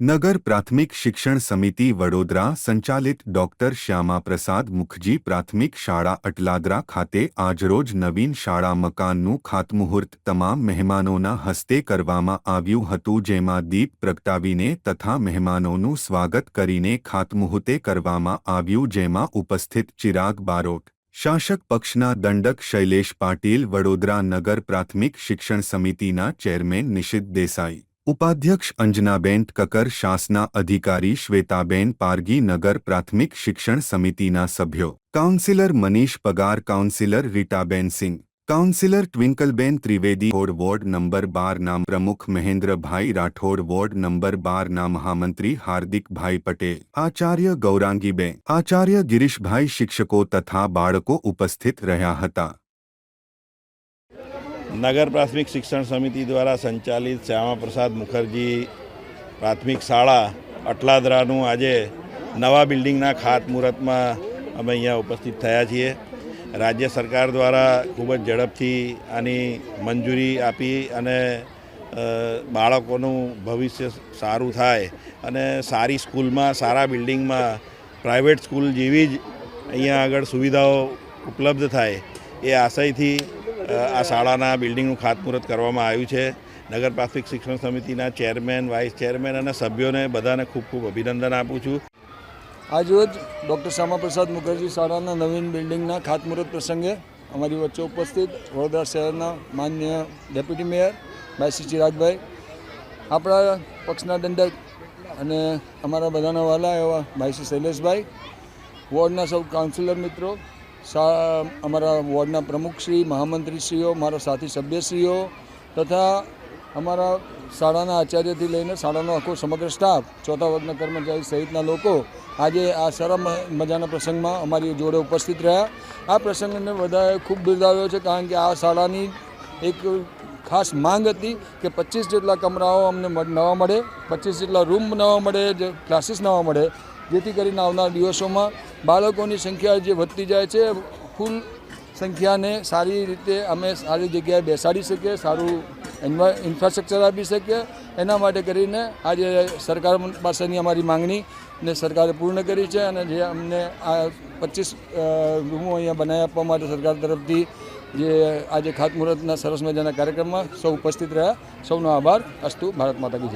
નગર પ્રાથમિક શિક્ષણ સમિતિ વડોદરા સંચાલિત ડોક્ટર શ્યામાપ્રસાદ મુખર્જી પ્રાથમિક શાળા અટલાદરા ખાતે આજરોજ નવીન શાળા મકાનનું ખાતમુહૂર્ત તમામ મહેમાનોના હસ્તે કરવામાં આવ્યું હતું જેમાં દીપ પ્રગટાવીને તથા મહેમાનોનું સ્વાગત કરીને ખાતમુહૂર્તે કરવામાં આવ્યું જેમાં ઉપસ્થિત ચિરાગ બારોટ શાસક પક્ષના દંડક શૈલેષ પાટીલ વડોદરા નગર પ્રાથમિક શિક્ષણ સમિતિના ચેરમેન નિશિત દેસાઈ ઉપાધ્યક્ષ અંજનાબેન કકર શાસના અધિકારી શ્વેતાબેન પારગી નગર પ્રાથમિક શિક્ષણ સમિતિના સભ્યો. Councillor Manish Pagar, councillor Ritaben Singh councillor Twinkleben Trivedi ward ward number બારના પ્રમુખ મહેન્દ્રભાઈ રાઠોડ, વોર્ડ નંબર બારના મહામંત્રી હાર્દિકભાઈ પટેલ. આચાર્ય ગૌરાંગીબેન. આચાર્ય ગિરીશભાઈ શિક્ષકો તથા બાળકો ઉપસ્થિત રહ્યા હતા. નગર પ્રાથમિક શિક્ષણ સમિતિ દ્વારા સંચાલિત શ્યામાપ્રસાદ મુખર્જી પ્રાથમિક શાળા અટલાદરાનું આજે નવા બિલ્ડિંગના ખાતમુહૂર્તમાં અમે અહીંયા ઉપસ્થિત થયા છીએ. રાજ્ય સરકાર દ્વારા ખૂબ જ ઝડપથી આની મંજૂરી આપી અને બાળકોનું ભવિષ્ય સારું થાય અને સારી સ્કૂલમાં, સારા બિલ્ડિંગમાં, પ્રાઇવેટ સ્કૂલ જેવી જ અહીંયા આગળ સુવિધાઓ ઉપલબ્ધ થાય એ આશયથી આ શાળાના બિલ્ડિંગનું ખાતમુહૂર્ત કરવામાં આવ્યું છે. નગર પ્રાથમિક શિક્ષણ સમિતિના ચેરમેન, વાઇસ ચેરમેન અને સભ્યોને બધાને ખૂબ ખૂબ અભિનંદન આપું છું. આજરોજ ડૉક્ટર શ્યામાપ્રસાદ મુખર્જી શાળાના નવીન બિલ્ડિંગના ખાતમુહૂર્ત પ્રસંગે અમારી વચ્ચે ઉપસ્થિત વડોદરા શહેરના માન્ય ડેપ્યુટી મેયર ભાઈ શ્રી ચિરાગભાઈ, આપણા પક્ષના દંડક અને અમારા બધાના વાલા એવા ભાઈ શ્રી શૈલેષભાઈ, વોર્ડના સૌ કાઉન્સિલર મિત્રો અમારા વોર્ડના પ્રમુખશ્રી મહામંત્રીશ્રીઓ મારા સાથી સભ્યશ્રીઓ તથા અમારા શાળાના આચાર્યથી લઈને શાળાનો આખો સમગ્ર સ્ટાફ, ચોથા વર્ગના કર્મચારી સહિતના લોકો આજે આ સરસ મજાના પ્રસંગમાં અમારી જોડે ઉપસ્થિત રહ્યા. આ પ્રસંગને બધાએ ખૂબ બિરદાવ્યો છે કારણ કે આ શાળાની એક ખાસ માંગ હતી કે પચીસ જેટલા કમરાઓ અમને નવા મળે, પચીસ જેટલા રૂમ નવા મળે, જે ક્લાસીસ નવા મળે. જેથી કરીને આવનાર દિવસોમાં બાળકોની સંખ્યા જે વધતી જાય છે ફૂલ સંખ્યાને સારી રીતે અમે સારી જગ્યાએ બેસાડી શકીએ, સારું ઇન્ફ્રાસ્ટ્રક્ચર આપી શકીએ. એના માટે કરીને આજે સરકાર પાસેની અમારી માંગણી ને સરકારે પૂર્ણ કરી છે અને જે અમને આ પચીસ રૂમો અહીંયા બનાવી આપવા માટે સરકાર તરફથી જે આજે ખાતમુહૂર્તના સરસ મજાના કાર્યક્રમમાં સૌ ઉપસ્થિત રહ્યા. સૌનો આભાર. અસ્તુ, ભારત માતા કી